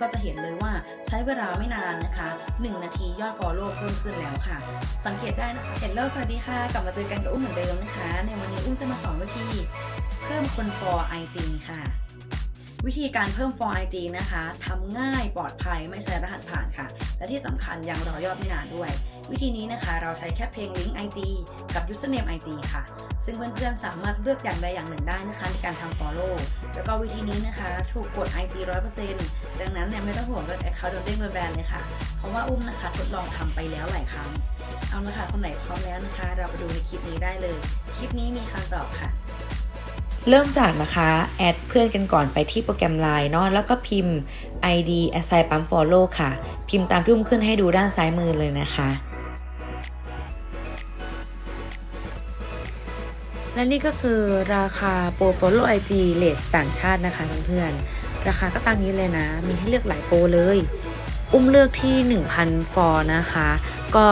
ก็จะเห็นเลยว่าใช้เวลาไม่นานนะคะ 1 นาทียอด follow เพิ่มขึ้นแล้วค่ะ สังเกตได้นะคะเห็นแล้วสวัสดีค่ะ กลับมาเจอกันกับอุ้มเหมือนเดิมนะคะ ในวันนี้อุ้มจะมาสอนวิธีเพิ่มคน for IG ค่ะ วิธีการเพิ่ม for IG นะคะทำง่ายปลอดภัยไม่ใช้รหัสผ่านค่ะ และที่สำคัญยังรอยอดไม่นานด้วย วิธีนี้นะคะ เราใช้แค่เพลงลิงก์ IG กับ username IG ค่ะ ซึ่งเพื่อนๆสามารถเลือกอย่างใดอย่างหนึ่งได้นะคะในการทำ follow แล้วก็วิธีนี้นะคะ ถูกกด IG 100%ดังนั้นเนี่ยไม่ต้องห่วงเรื่อง account โดนเด้งโดนแบนเลยค่ะ เพราะว่าอุ้มนะคะทดลองทำไปแล้วหลายครั้ง เอาละค่ะคนไหนพร้อมแล้วนะคะ เราไปดูในคลิปนี้ได้เลย คลิปนี้มีคำตอบค่ะ เริ่มจากนะคะแอดเพื่อนกันก่อนไปที่โปรแกรม Line เนาะแล้วก็พิมพ์ ID assign ปั๊ม follow ค่ะ พิมพ์ตามที่อุ้มขึ้นให้ดูด้านซ้ายมือเลยนะคะและนี่ก็คือราคาโปร follow IG เลทต่างชาตินะคะเพื่อนๆ ราคาก็ตามนี้เลยนะ มีให้เลือกหลายโปรเลย อุ้มเลือกที่ 1,000 ฟอร์นะคะ ก็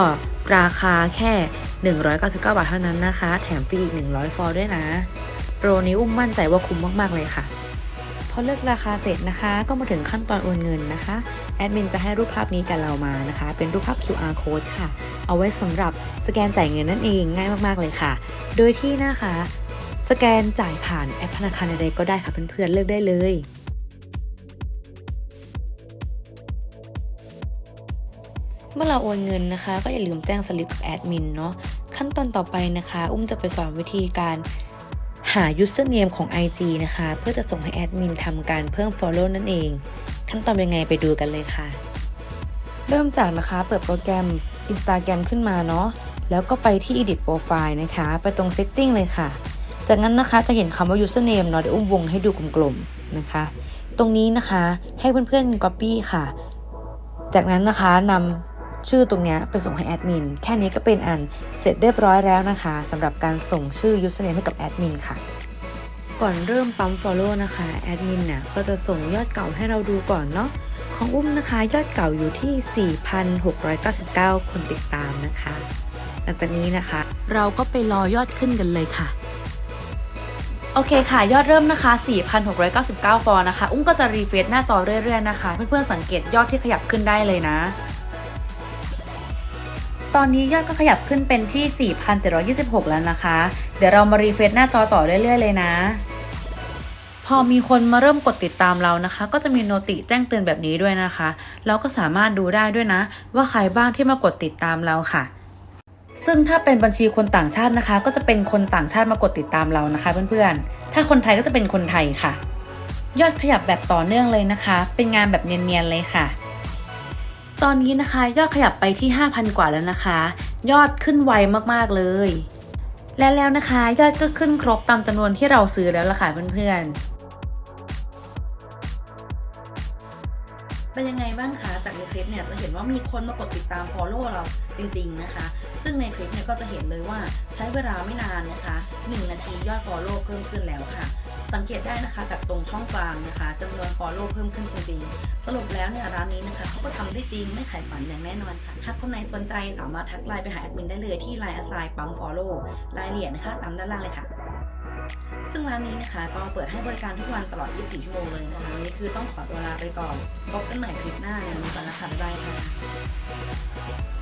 ราคาแค่ 199 บาทเท่านั้นนะคะ แถมฟรีอีก 100 ฟอร์ด้วยนะ โปรนี้อุ้มมั่นใจว่าคุ้มมาก ๆ เลยค่ะ พอเลือกราคาเสร็จนะคะ ก็มาถึงขั้นตอนโอนเงินนะคะ แอดมินจะให้รูปภาพนี้กับเรามานะคะ เป็นรูปภาพ QR code ค่ะ เอาไว้สำหรับสแกนจ่ายเงินนั่นเองง่ายมากๆเลยค่ะ โดยที่นะคะ สแกนจ่ายผ่านแอปธนาคารใดๆก็ได้ค่ะเพื่อนๆเลือกได้เลยเมื่อเราโอนเงินนะคะ ก็อย่าลืมแจ้งสลิปกับแอดมินเนาะขั้นตอนต่อไปนะคะ อุ้มจะไปสอนวิธีการา username ของ IG นะคะ เพื่อจะส่งให้แอดมินทำการเพิ่ม follow นั่นเอง ขั้นตอนเป็นไงไปดูกันเลยค่ะ เริ่มจากนะคะเปิดโปรแกรม Instagram ขึ้นมาเนาะ แล้วก็ไปที่ edit profile นะคะ ไปตรง setting เลยค่ะ จากนั้นนะคะจะเห็นคำว่า username เนาะเดี๋ยวอุ้มวงให้ดูกลมๆนะคะ ตรงนี้นะคะให้เพื่อนๆ copy ค่ะ จากนั้นนะคะนำ ชื่อตรงนี้ไปส่งให้แอดมิน แค่นี้ก็เป็นอันเสร็จเรียบร้อยแล้วนะคะสำหรับการส่งชื่อ username ให้กับแอดมินค่ะ ก่อนเริ่มปั๊ม follow นะคะแอดมินเนี่ยก็จะส่งยอดเก่าให้เราดูก่อนเนาะของอุ้มนะคะยอดเก่าอยู่ที่ 4,699 คนติดตามนะคะ หลังจากนี้นะคะ เราก็ไปรอยอดขึ้นกันเลยค่ะ โอเคค่ะ ยอดเริ่มนะคะ 4,699 ฟอลนะคะ อุ้มก็จะรีเฟรชหน้าจอเรื่อยๆนะคะ เพื่อนๆสังเกตยอดที่ขยับขึ้นได้เลยนะ ตอนนี้ยอดก็ขยับขึ้นเป็นที่ 4,726 แล้วนะคะ เดี๋ยวเรามารีเฟรชหน้าจอต่อเรื่อยๆเลยนะ พอมีคนมาเริ่มกดติดตามเรานะคะ ก็จะมีโนติแจ้งเตือนแบบนี้ด้วยนะคะ เราก็สามารถดูได้ด้วยนะ ว่าใครบ้างที่มากดติดตามเราค่ะซึ่งถ้าเป็นบัญชีคนต่างชาตินะคะ ก็จะเป็นคนต่างชาติมากดติดตามเรานะคะ เพื่อนๆ ถ้าคนไทยก็จะเป็นคนไทยค่ะ ยอดขยับแบบต่อเนื่องเลยนะคะ เป็นงานแบบเนียนๆเลยค่ะ ตอนนี้นะคะยอดขยับไปที่ 5,000 กว่าแล้วนะคะ ยอดขึ้นไวมากๆเลย และแล้วนะคะยอดก็ขึ้นครบตามจำนวนที่เราซื้อแล้วล่ะค่ะเพื่อนๆ เป็นยังไงบ้างคะจากในคลิปเนี่ยจะเห็นว่ามีคนมากดติดตาม follow เราจริงๆนะคะ ซึ่งในคลิปเนี่ยก็จะเห็นเลยว่าใช้เวลาไม่นานนะคะ 1 นาทียอด follow เพิ่มขึ้นแล้วค่ะ สังเกตได้นะคะจากตรงช่องกลางนะคะจำนวน follow เพิ่มขึ้นจริงๆสรุปแล้วเนี่ยร้านนี้นะคะเขาก็ทำได้จริงไม่ขายฝันอย่างแน่นอนค่ะถ้าคนไหนสนใจสามารถทักไลน์ไปหาแอดมินได้เลยที่ไลน์ assign ปั๊ม follow รายละเอียดนะคะตามด้านล่างเลยค่ะซึ่งร้านนี้นะคะก็เปิดให้บริการทุกวันตลอด 24 ชั่วโมงเลยนะคะนนี้คือต้องขอตัวลาไปก่อนพบกันใหม่คลิปหน้าในวันจันทร์นะคะบ๊ายบายค่ะ